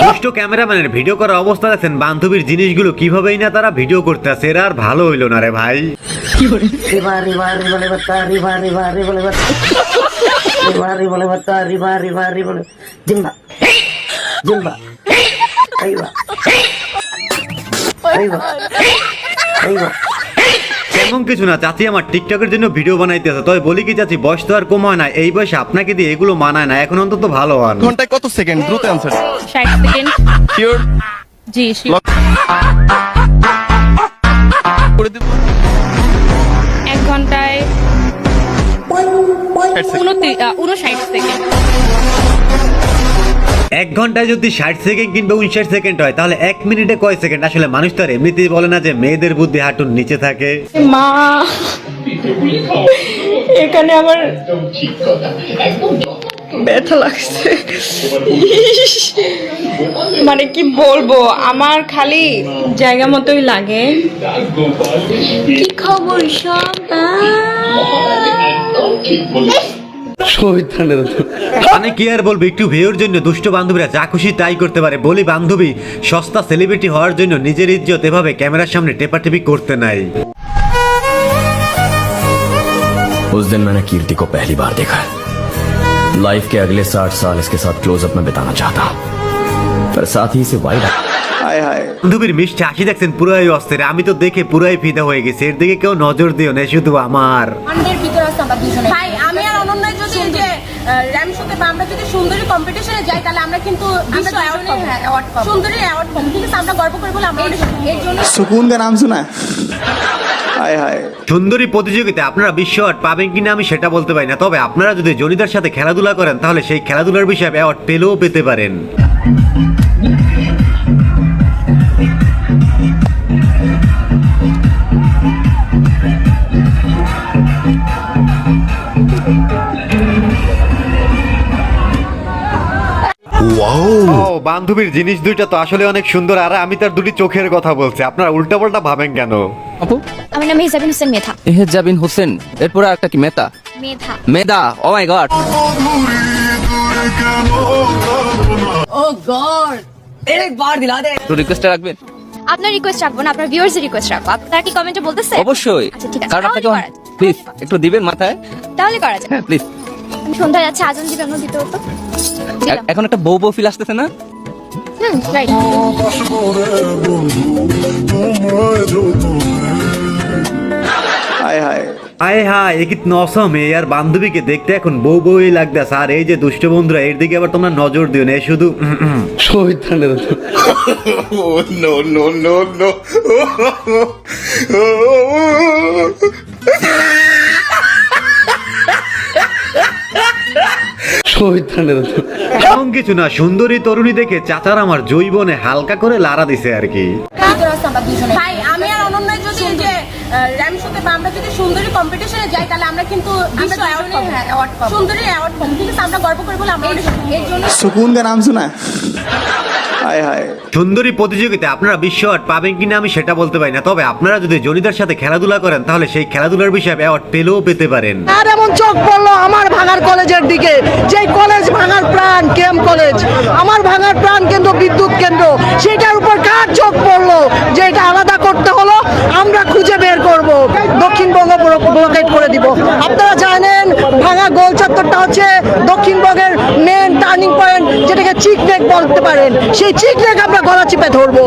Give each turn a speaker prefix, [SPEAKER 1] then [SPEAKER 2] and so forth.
[SPEAKER 1] দুষ্ট ক্যামেরাম্যানের ভিডিও করার অবস্থা দেখেন বান্ধবীর জিনিসগুলো কিভাবেই না তারা ভিডিও করতে আসে এরা আর ভালো হইল না রে ভাই
[SPEAKER 2] Riba,
[SPEAKER 1] তেমন কিছু না চাচি আমার টিকটকের জন্য ভিডিও বানাইতে আছে। তবে বলি কি চাচি বয়স তো আর কম হয় না এই বয়সে আপনাকে দিয়ে এগুলো মানায় না এখন অন্তত ভালো হন।
[SPEAKER 3] ঘন্টায় কত সেকেন্ড? দ্রুত অ্যান্সার
[SPEAKER 4] ষাট সেকেন্ড।
[SPEAKER 3] শিওর
[SPEAKER 4] জি sure।
[SPEAKER 3] করে দিব।
[SPEAKER 4] এক ঘন্টায়
[SPEAKER 3] ষাট second।
[SPEAKER 4] উনত্রিশ আহ, উনষাট সেকেন্ড।
[SPEAKER 1] এক ঘন্টায় যদি ষাট সেকেন্ড কিংবা উনষাট সেকেন্ড হয় তাহলে এক মিনিটে কয় সেকেন্ড? আসলে মানুষ তো আর এমনিতেই বলে না যে মেয়েদের বুদ্ধি হাঁটুর নিচে থাকে।
[SPEAKER 4] মা! এখানে আমার ব্যথা লাগছে। মানে কি বলব আমার খালি জায়গা মতোই লাগে। কি খবর সব
[SPEAKER 1] মানে কি আর বলবো একটু ভিউর জন্য দুষ্ট বান্ধবীরা যা খুশি তাই করতে পারে বলি বান্ধবী সস্তা সেলিব্রিটি হওয়ার জন্য নিজের ইজ্জত এভাবে ক্যামেরার সামনে টেপাটেপি করতে নাই
[SPEAKER 5] उस दिन मैंने कीर्ति को पहली बार देखा है लाइफ के अगले साठ साल इसके साथ क्लोजअप में बिताना चाहता हूँ पर साथ ही इसे वाइड
[SPEAKER 3] হায় হায়
[SPEAKER 1] বান্ধবীর মিষ্টি হাসি দেখছেন পুরাই অস্থির আমি তো দেখে পুরাই ফিদা হয়ে গেছি এর দিকে কেউ নজর দিও না শুধু আমার
[SPEAKER 6] আন্ডের ভিতরে আছে আমরা দুজনে ভাই আমি আর অনন্যায় যদি এই যে র্যাম শোতে বা আমরা যদি সুন্দরী কম্পিটিশনে যাই তাহলে আমরা কিন্তু বিশ্ব অ্যাওয়ার্ড পাবো। সুন্দরী অ্যাওয়ার্ড পাবো। ঠিক আছে আমরা গর্ব করে বলে আমরা এর জন্য
[SPEAKER 3] সুকুন কা নাম শোনা। হায় হায়।
[SPEAKER 1] সুন্দরী প্রতিযোগিতা আপনারা বিশ্ব অ্যাওয়ার্ড পাবেন কিনা আমি সেটা বলতে পারি না। তবে আপনারা যদি জনিদার সাথে খেলাধুলা করেন তাহলে সেই খেলাধুলার বিষয়ে অ্যাওয়ার্ড পেলেও পেতে পারেন। ও বান্ধবীর জিনিস দুইটা তো আসলে অনেক সুন্দর আর আমি তার দুটি চোখের কথা বলছি। আপনারা উল্টাপাল্টা ভাবেন কেন?
[SPEAKER 7] আপু?
[SPEAKER 8] আমার নাম হিসাবিন হোসেন মেধা।
[SPEAKER 7] এহেজাবিন হোসেন এরপরে একটা কি মেতা
[SPEAKER 8] মেধা।
[SPEAKER 7] মেদা ও মাই গড তো রিকোয়েস্টটা রাখবেন?
[SPEAKER 8] আপনার রিকোয়েস্ট রাখব না আপনার ভিউয়ার্স রিকোয়েস্ট রাখব। আপনারা কি কমেন্টে বলতেছে?
[SPEAKER 7] অবশ্যই।
[SPEAKER 8] আচ্ছা, ঠিক আছে।
[SPEAKER 7] কারণ আপনাকে। প্লিজ একটু দিবেন মাথায়?
[SPEAKER 8] তাহলে করা যায়
[SPEAKER 7] হ্যাঁ প্লিজ
[SPEAKER 8] আমি সন্ধ্যায় যাচ্ছে আজান দিবেন দিতে হতো।
[SPEAKER 7] এখন একটা বউ বউ ফিল আসতেছে না?
[SPEAKER 8] হুম
[SPEAKER 3] হায় হায়।
[SPEAKER 1] আয় হ্যাঁ এ কি নসম এই আর বান্ধবীকে দেখতে এখন বউ বউই লাগতেছে। আর এই যে দুষ্ট বন্ধুরা এর দিকে আবার তোমরা নজর দিও না এ শুধু
[SPEAKER 3] নো নো নো নো
[SPEAKER 1] এমন কিছু না সুন্দরী তরুণী দেখে চাচার আমার জৈবনে হালকা করে লারা দিছে আর কি।
[SPEAKER 6] ভিতরে আছে আমরা দুজনে। ভাই আমি আর অনন্যায় যদি এই যে র্যাম শোতে বা আমরা যদি সুন্দরী কম্পিটিশনে যাই তাহলে আমরা কিন্তু বিশ্ব অ্যাওয়ার্ড পাবো। সুন্দরী অ্যাওয়ার্ড পাবো। ঠিক আছে আমরা গর্ব করে বলে আমরা এর জন্য
[SPEAKER 3] সুকুন কা নাম শোনা? হায় হায়।
[SPEAKER 1] সুন্দরী প্রতিযোগিতা আপনারা বিশ্ব অ্যাওয়ার্ড পাবেন কিনা আমি সেটা বলতে পারি না। তবে আপনারা যদি জনিদার সাথে খেলাধুলা করেন তাহলে সেই খেলাধুলার বিষয়ে অ্যাওয়ার্ড পেলেও পেতে পারেন।
[SPEAKER 2] আর এমন চোখ পড়ল আমার ভাঙার কলেজের দিকে। প্রাণ কেম কলেজ? আমার ভাঙার প্রাণ কেন্দ্র বিদ্যুৎ কেন্দ্র সেটার উপর কার চোখ পড়ল যে এটা আলাদা করতে হলো? আমরা খুঁজে বের করব। দক্ষিণবঙ্গ ব্লকেট করে দিব। আপনারা জানেন ভাঙা গোল চত্বরটা হচ্ছে দক্ষিণবঙ্গের মেন টার্নিং পয়েন্ট যেটাকে চিক নেক বলতে পারেন। সেই চিক নেক আমরা গলা চিপে ধরবো।